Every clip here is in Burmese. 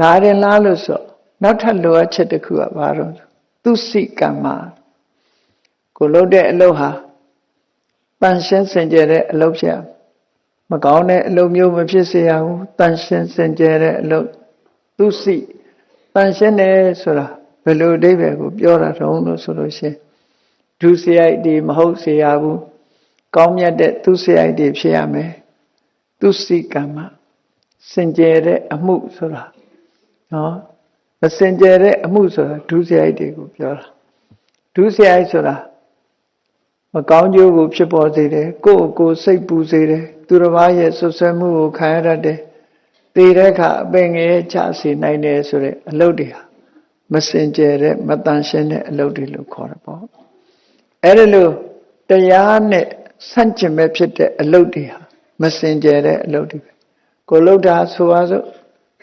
ဒါရင်လားလို့ဆိုနောက်ထပ်လိုအပ်ချက်တစ်ခုကဘာလို့လဲသူစိကမ္မကိုလုပ်တဲ့အလုပ်ဟာတန်ရှင်းစင်ကြယ်တဲ့အလုပ်ဖြစ်ရမယ်မကောင်းတဲ့အလုပ်မျိုးမဖြစ်စေရဘူးတန်ရှင်းစင်ကြယ်တဲ့အလုပ်သူစိတန်ရှင်းတယ်ဆိုတာဘယ်လိုအဓိပ္ပာယ်ကိုပြောတာတုံးလို့ဆိုလို့ရှရင်ဒုစရိုက်ဒီမဟုတ်စေရဘူးကောင်းမြတ်တဲ့သူစရိုက်တွေဖြစ်ရမယ်သူစိကမ္မစင်ကြယ်တဲ့အမှုဆိုတာ နော်မစင်ကြယ်တဲ့အမှုဆိုတာဒုစရိုက်တွေကိုပြောတာဒုစရိုက်ဆိုတာမကောင်းကျိုးကိုဖြစ်ပေါ်စေတယ်ကိုယ့်ကိုယ်စိတ်ပူစေတယ်သူတစ်ပါးရဲ့ဆွဆွဲမှုကိုခံရတတ်တယ်သေတဲ့အခါအပင်ငယ်ချစေနိုင်တယ်ဆိုတဲ့အလုပ်တွေဟာမစင်ကြယ်တဲ့မတန်ရှင်းတဲ့အလုပ်တွေလို့ခေါ်တယ်ပေါ့အဲ့ဒါလို့တရားနဲ့ဆန့်ကျင်မဲ့ဖြစ်တဲ့အလုပ်တွေဟာမစင်ကြယ်တဲ့အလုပ်တွေပဲကိုယ်လုပ်တာဆိုပါစို့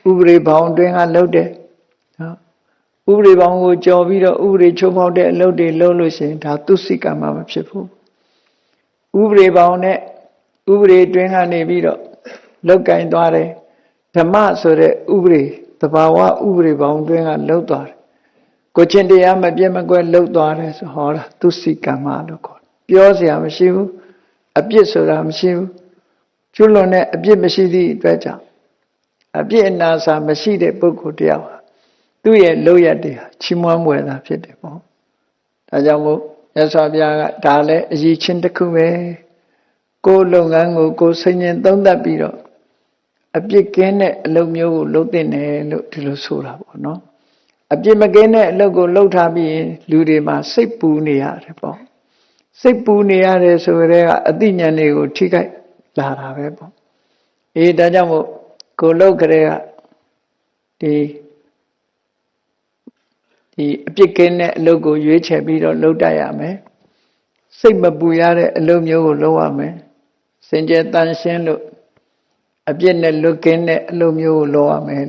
ဥပရိဘောင်တွင်ကလုပ်တယ်နော်ဥပရိဘောင်ကိုကြော်ပြီးတော့ဥပရိချိုးဖောက်တဲ့အလုပ်တွေလုပ်လို့ရှိရင်ဒါသူစိကံမှာမဖြစ်ဘူးဥပရိဘောင်နဲ့ဥပရိတွင်ကနေပြီးတော့လောက်ကင်သွားတယ်ဓမ္မဆိုတဲ့ဥပရိသဘာဝဥပရိဘောင်တွင်ကလောက်သွားတယ်ကိုချင်းတရားမပြတ်မကွက်လောက်သွားတယ်ဆိုဟောတာသူစိကံမှာလို့ခေါ်တယ်ပြောစရာမရှိဘူးအပြစ်ဆိုတာမရှိဘူးကျွလွန်တဲ့အပြစ်မရှိသည့်အတွက်ကြောင့် အပြစ်အနာစာမရှိတဲ့ပုဂ္ဂိုလ်တယောက်ဟာသူ့ရဲ့လောက်ရတဲ့ဟာချီးမွမ်းမွယ်တာဖြစ်တယ်ပေါ့ဒါကြောင့်မို့ရသော်ဘုရားကဒါလည်းအရေးချင်းတစ်ခုပဲကိုယ်လုပ်ငန်းကိုကိုယ်ဆင်ញင်သုံးသပ်ပြီးတော့အပြစ်ကင်းတဲ့အလုပ်မျိုးကိုလုပ်တဲ့တယ်လို့ဒီလိုဆိုတာပေါ့နော်အပြစ်မကင်းတဲ့အလုပ်ကိုလုပ်ထားပြီးရင်လူတွေမှာစိတ်ပူနေရတယ်ပေါ့စိတ်ပူနေရတယ်ဆိုရဲကအသိဉာဏ်တွေကိုထိခိုက်လာတာပဲပေါ့အေးဒါကြောင့်မို့ ကိုလုတ်ကြတဲ့ကဒီဒီအပြစ်ကင်းတဲ့အလုပ်ကိုရွေးချယ်ပြီးတော့လုပ်တတ်ရမယ်စိတ်မပူရတဲ့အလုပ်မျိုးကိုလုပ်ရမယ်စင်ကြယ်တန်ရှင်းလို့အပြစ်နဲ့လွတ်ကင်းတဲ့အလုပ်မျိုးကိုလုပ်ရမယ်